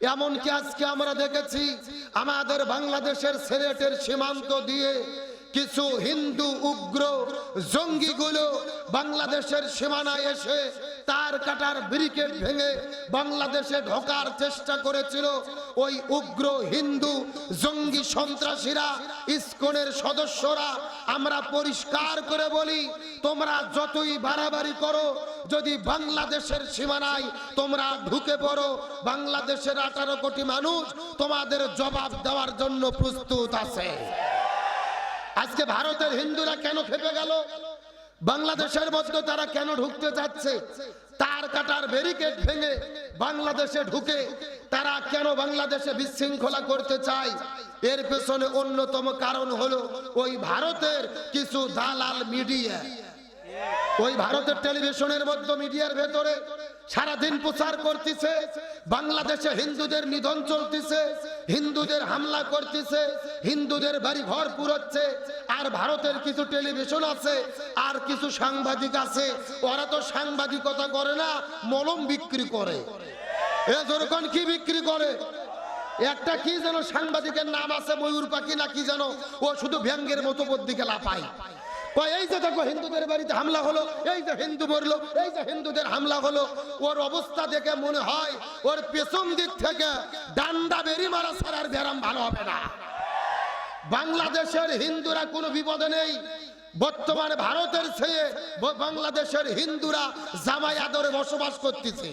এমনকি আজকে আমরা দেখেছি আমাদের বাংলাদেশের সিলেটের সীমান্ত দিয়ে কিছু হিন্দু, উগ্র জঙ্গিগুলো বাংলাদেশের সীমানায় এসে তার কাটার ব্রিকেট ভেঙে বাংলাদেশে ঢোকার চেষ্টা করেছিল ওই উগ্র হিন্দু জঙ্গি সন্ত্রাসীরা, ইসকনের সদস্যরা। আমরা পরিষ্কার করে বলি, তোমরা যতই বাড়াবাড়ি করো, যদি বাংলাদেশের সীমানায় তোমরা ঢুকে পড়ো, বাংলাদেশের আঠারো কোটি মানুষ তোমাদের জবাব দেওয়ার জন্য প্রস্তুত আছে। আজকে ভারতের হিন্দুরা কেন খেপে গেল? বাংলাদেশের মধ্যে তারা কেন ঢুকতে চাচ্ছে তার কাটার ব্যারিকেড ভেঙে বাংলাদেশে ঢুকে তারা কেন বাংলাদেশে বিশৃঙ্খলা করতে চায়? এর পেছনে অন্যতম কারণ হলো ওই ভারতের কিছু দালাল মিডিয়া ওই ভারতের টেলিভিশনের মধ্যে মিডিয়ার ভেতরে সারাদিন প্রচার করতেছে, বাংলাদেশে হিন্দুদের নিধন চলতেছে, হিন্দুদের হামলা করতেছে, হিন্দুদের বাড়ি ঘর পুরোচ্ছে, আর ভারতের কিছু টেলিভিশন আছে, আর কিছু সাংবাদিক আছে, ওরা তো সাংবাদিকতা করে না, মলম বিক্রি করে। এ যেরকম কি বিক্রি করে? একটা কি যেন সাংবাদিকের নাম আছে ময়ূর পাখি না কি যেন, ও শুধু ব্যঙ্গের মতো দিকে লাফায়। যে দেখো হিন্দুদের বাড়িতে হামলা এই যে হিন্দু এই যে হিন্দুদের হামলা হলো, ওর অবস্থা দেখে মনে হয় ওর পেছন দিক থেকে ভালো হবে বাংলাদেশের হিন্দুরা কোনো বিপদে নেই। বর্তমানে ভারতের ছেয়ে বাংলাদেশের হিন্দুরা জামাই আদরে বসবাস করতেছে।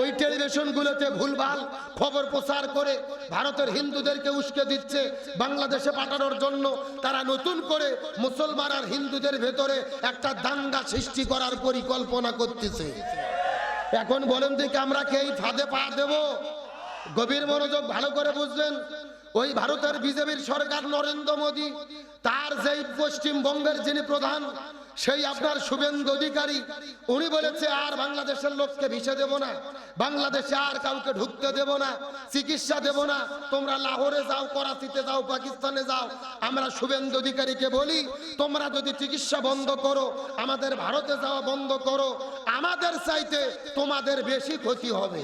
ওই টেলিভিশনগুলোতে ভুলভাল খবর প্রচার করে ভারতের হিন্দুদেরকে উস্কে দিচ্ছে, বাংলাদেশে পাঠানোর জন্য তারা নতুন করে মুসলমান আর হিন্দুদের ভেতরে একটা দাঙ্গা সৃষ্টি করার পরিকল্পনা করতেছে। এখন বলেন দেখি আমরা কি এই ফাঁদে পা দেব? গভীর মনোযোগ ভালো করে বুঝলেন, ওই ভারতের বিজেপির সরকার নরেন্দ্র মোদী, তার যেই পশ্চিমবঙ্গের যিনি প্রধান সেই আপনার শুভেন্দু অধিকারী, উনি বলেছে, আর বাংলাদেশের লোককে ভিসে দেব না। বাংলাদেশে আর কাউকে ঢুকতে দেব না। চিকিৎসা দেব না। তোমরা লাহোরে যাও, করাচিতে যাও, পাকিস্তানে যাও। আমরা শুভেন্দু অধিকারীকে বলি, তোমরা যদি চিকিৎসা বন্ধ করো, আমাদের ভারতে যাওয়া বন্ধ করো, আমাদের চাইতে তোমাদের বেশি ক্ষতি হবে।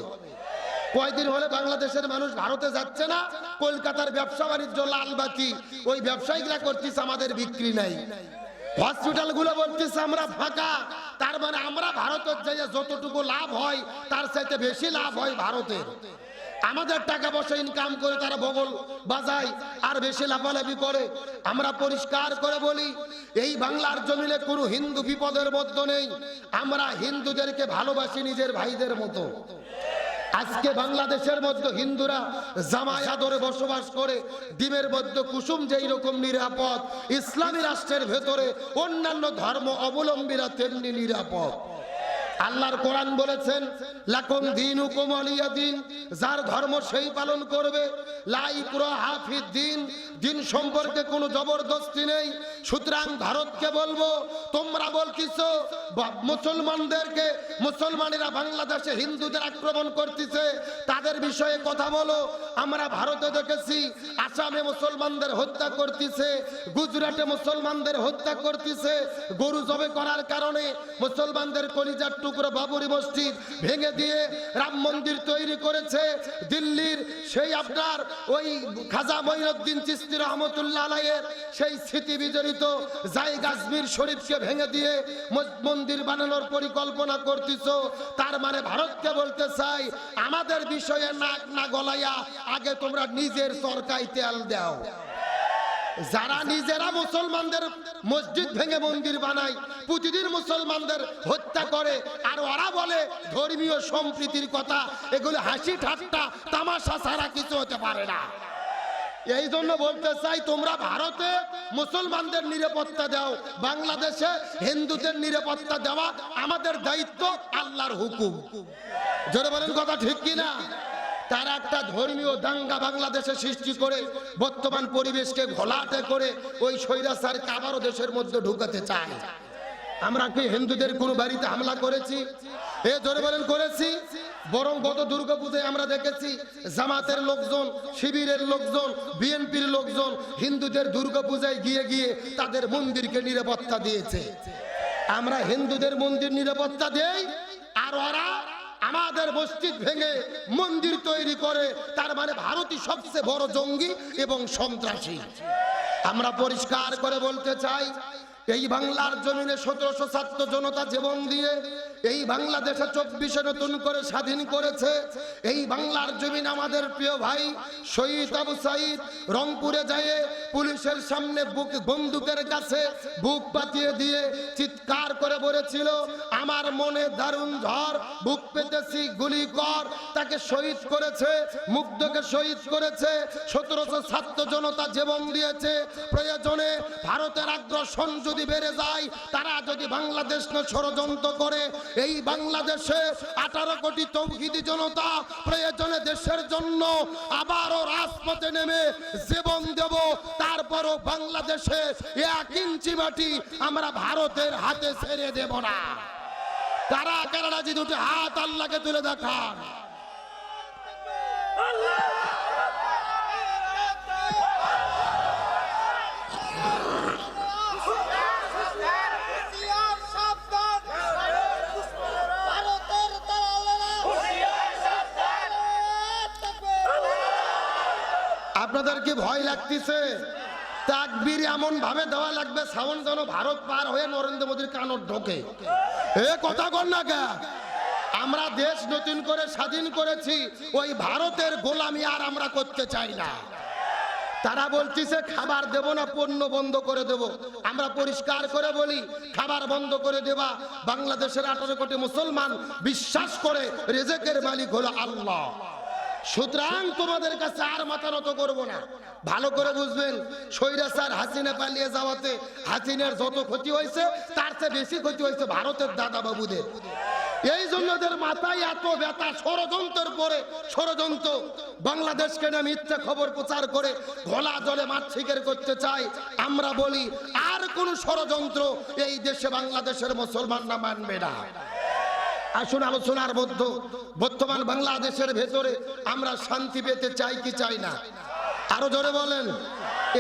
কয়দিন হলে বাংলাদেশের মানুষ ভারতে যাচ্ছে না? কলকাতার ব্যবসা বাণিজ্য লালবাতি ওই ব্যবসায়ীরা করতেছে, আমাদের বিক্রি নাই। হসপিটালগুলো বলতেছে, আমরা ফাঁকা। তার মানে আমরা ভারতের যাই যতটুকু লাভ হয়, তার চাইতে বেশি লাভ হয় ভারতের। আমাদের টাকা পয়সা ইনকাম করে তারা বগল বাজায়, আর বেশি লাফালাফি করে। আমরা পরিষ্কার করে বলি, এই বাংলার জমিনে কোনো হিন্দু বিপদের মধ্যে নেই। আমরা হিন্দুদেরকে ভালোবাসি নিজের ভাইদের মতো। আজকে বাংলাদেশের মধ্যে হিন্দুরা জামায় আদরে বসবাস করে ডিমের মধ্যে কুসুম যেই রকম নিরাপদ, ইসলামী রাষ্ট্রের ভেতরে অন্যান্য ধর্ম অবলম্বীরা তেমনি নিরাপদ। আল্লাহর কোরআন বলেছেন, লাকুম দিন উকুমলিয়া দিন, যার ধর্ম সেই পালন করবে। লাই হাফিদ দিন দিন সম্পর্কে কোনো জবরদস্তি নেই। সুতরাং ভারতকে বলব, তোমরা বলতিছ মুসলমানদেরকে, মুসলমানেরা বাংলাদেশে হিন্দুদের আক্রমণ করতেছে, তাদের বিষয়ে কথা বলো। আমরা ভারতে দেখেছি, আসামে মুসলমানদের হত্যা করতেছে, গুজরাটে মুসলমানদের হত্যা করতেছে। গরু জবে করার কারণে মুসলমানদের কলিজার টুকরো বাবরি মসজিদ ভেঙে দিয়ে রাম মন্দির তৈরি করেছে। দিল্লির সেই আপনার ওই খাজা মঈনুদ্দিন চিস্তি রহমতুল্লাহ আলাইয়ের সেই স্মৃতি বিজড়িত জাই কাশ্মীর শরীফকে ভেঙে দিয়ে মন্দির বানানোর পরিকল্পনা করতেছ। তার মানে ভারতকে বলতে চাই, আমাদের বিষয়ে নাক না গলাইয়া আগে তোমরা নিজের সরকায় তেল দাও। যারা নিজেরা মুসলমানদের মসজিদ ভেঙে মন্দির বানায়, প্রতিদিন মুসলমানদের হত্যা করে, আর ওরা বলে ধর্মীয় সম্প্রীতির কথা, এগুলো হাসি ঠাট্টা, তামাশা ছাড়া কিছু হতে পারে না। এই জন্য বলতে চাই, তোমরা ভারতে মুসলমানদের নিরাপত্তা দাও, বাংলাদেশে হিন্দুদের নিরাপত্তা দেওয়া আমাদের দায়িত্ব, আল্লাহর হুকুম। জোরে বলেন কথা ঠিক কিনা? তারা একটা ধর্মীয় দাঙ্গা বাংলাদেশে সৃষ্টি করে, বর্তমান পরিবেশকে ঘোলাটে করে ওই স্বৈরাচার আবারও দেশের মধ্যে ঢুকাতে চায়। আমরা কি হিন্দুদের কোনো বাড়িতে হামলা করেছি? এ জোরে বলেন, করেছি। বরং গত দুর্গাপূজায় আমরা দেখেছি জামাতের লোকজন, শিবিরের লোকজন, বিএনপির লোকজন হিন্দুদের দুর্গাপূজায় গিয়ে গিয়ে তাদের মন্দিরকে নিরাপত্তা দিয়েছে। আমরা হিন্দুদের মন্দির নিরাপত্তা দেই, আর ওরা আমাদের মসজিদ ভেঙে মন্দির তৈরি করে, তার মানে ভারতই সবচেয়ে বড় জঙ্গি এবং সন্ত্রাসী। আমরা পরিষ্কার করে বলতে চাই এই বাংলার জমিনে সতেরোশো ছাত্র জনতা জীবন দিয়ে এই বাংলাদেশে চব্বিশে নতুন করে স্বাধীন করেছে। এই বাংলার জমিন আমাদের প্রিয় ভাই শহীদ আবু সাইদ রংপুরে যায় পুলিশের সামনে বুক বন্দুকের কাছে বুক পাতিয়ে দিয়ে চিৎকার করে বলেছিল, আমার মনে দারুণ ঝড়, বুক পেতেছি, গুলি কর। তাকে শহীদ করেছে, মুগ্ধকে শহীদ করেছে, সতেরোশো ছাত্র জনতা জীবন দিয়েছে। প্রয়োজনে ভারতের আগ্রাসন যদি বেড়ে যায়, তারা যদি বাংলাদেশ ষড়যন্ত্র করে, এই বাংলাদেশে আঠারো কোটি তৌহিদি জনতা প্রয়োজনে দেশের জন্য আবারও রাজপথে নেমে জীবন দেব। তারপরও বাংলাদেশে এক ইঞ্চি মাটি আমরা ভারতের হাতে ছেড়ে দেব না। কারা কারা রাজি দুটি হাত আল্লাহকে তুলে দেখান। হুঁশিয়ার আপনাদের কি ভয় লাগতেছে। তাকবীর এমন ভাবে দেওয়া লাগবে, সাউন্ড যেন ভারত পার হয়ে নরেন্দ্র মোদীর কানর ঢোকে। এ কথা কর না কে? আমরা দেশ নতুন করে স্বাধীন করেছি, ওই ভারতের গোলামি আর আমরা করতে চাই না। তারা বলতিছে, খাবার দেব না, পণ্য বন্ধ করে দেব। আমরা পরিষ্কার করে বলি, খাবার বন্ধ করে দেবা। বাংলাদেশের আঠারো কোটি মুসলমান বিশ্বাস করে, রেজেকের মালিক হলো আল্লাহ। সুতরাং তোমাদের কাছে আর মাথা নত করব না। ভালো করে বুঝবেন স্যার হাসিনা পালিয়ে যাওয়াতে হাসিনার যত ক্ষতি হয়েছে, তার চেয়ে বেশি ক্ষতি হয়েছে ভারতের দাদা বাবুদের এই জন্য মাথায় এত ব্যথা ষড়যন্ত্রের পরে, ষড়যন্ত্র। বাংলাদেশকে নিয়ে মিথ্যা খবর প্রচার করে ঘোলা জলে মাছ শিকার করতে চাই আমরা বলি, আর কোন ষড়যন্ত্র এই দেশে বাংলাদেশের মুসলমানরা মানবে না। আসুন আলোচনার মধ্যে। বর্তমান বাংলাদেশের ভেতরে আমরা শান্তি পেতে চাই কি চাই না? আরও জোরে বলেন,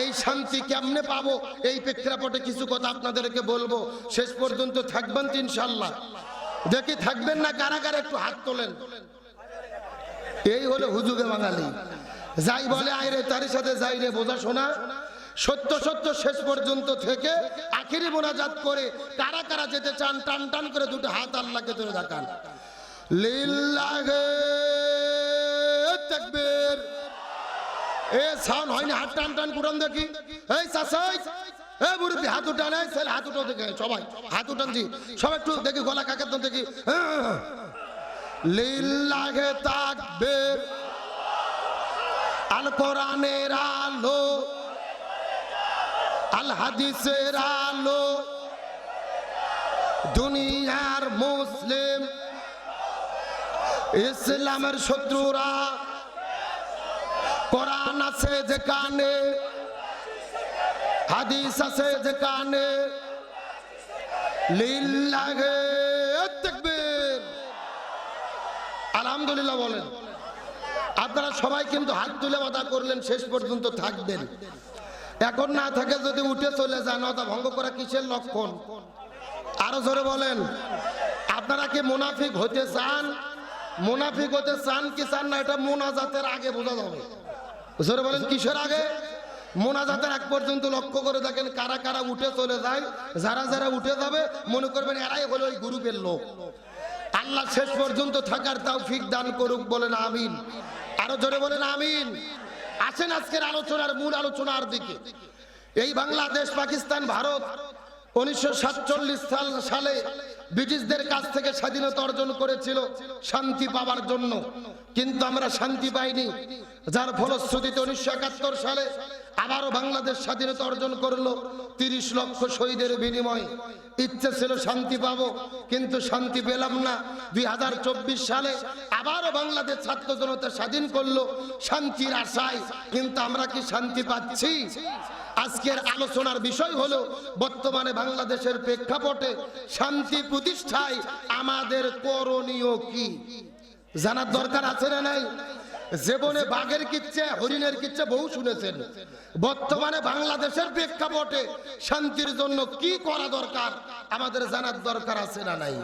এই শান্তি কেমনে পাবো? এই প্রেক্ষাপটে কিছু কথা আপনাদেরকে বলব। শেষ পর্যন্ত থাকবেন ইনশাল্লাহ দেখি থাকবেন না কারা কারা একটু হাত তোলেন। এই হলো হুজুগে বাঙালি। যাই বলে আইরে তারই সাথে যাই রে বোঝা শোনা সত্য সত্য শেষ পর্যন্ত থেকে আখিরি মোনাজাত করে কারা কারা যেতে চান, টান টান করে দুটো হাত আল্লাহকে ধরে দেখান। হয়নি, হাত টান টান দেখি। হাত হাত দেখে, সবাই, হাত সবাই দেখি, গলা দেখি। আলো আল হাদিসের আলো, দুনিয়ার মুসলিম, ইসলামের শত্রুরা, কোরআন আছে যেখানে হাদিস আছে যেখানে লিল্লাহে তাকবীর। আলহামদুলিল্লাহ বলেন। আপনারা সবাই কিন্তু হাত তুলে বাধা করলেন, শেষ পর্যন্ত থাকবেন। এখন না থাকে যদি উঠে চলে যান ওটা ভঙ্গ করা কিসের লক্ষণ? আরও জোরে বলেন। আপনারা কি মুনাফিক হতে চান? মুনাফিক হতে চান কি চান না, এটা মোনাজাতের আগে বোঝা যাবে। জোরে বলেন, কিসের আগে? মোনাজাতের এক পর্যন্ত লক্ষ্য করে দেখেন কারা কারা উঠে চলে যায়, যারা যারা উঠে যাবে, মনে করবেন এরাই হলো ওই গ্রুপের লোক। আল্লাহ শেষ পর্যন্ত থাকার তাও ফিক দান করুক, বলেন আমিন। আরও জোরে বলেন আমিন। আসেন আজকের আলোচনার মূল আলোচনার দিকে। এই বাংলাদেশ পাকিস্তান ভারত উনিশশো সাতচল্লিশ সাল সালে ব্রিটিশদের কাছ থেকে স্বাধীনতা অর্জন করেছিল শান্তি পাওয়ার জন্য। কিন্তু আমরা শান্তি পাইনি। যার ফলশ্রুতিতে উনিশশো একাত্তর সালে আবারও বাংলাদেশ স্বাধীনতা অর্জন করল। তিরিশ লক্ষ শহীদের বিনিময়ে ইচ্ছে ছিল শান্তি পাবো, কিন্তু শান্তি পেলাম না। দুই হাজার চব্বিশ সালে আবারও বাংলাদেশ ছাত্র জনতা স্বাধীন করল। শান্তির আশায় কিন্তু আমরা কি শান্তি পাচ্ছি? আজকের আলোচনার বিষয় হলো, বর্তমানে বাংলাদেশের প্রেক্ষাপটে শান্তি প্রতিষ্ঠায় আমাদের করণীয় কি? জানার দরকার আছে না নাই? জীবনে বাঘের কিচ্ছে, হরিণের কিচ্ছে বহু শুনেছেন। বর্তমানে বাংলাদেশের প্রেক্ষাপটে শান্তির জন্য কি করা দরকার, আমাদের জানার দরকার আছে না নাই?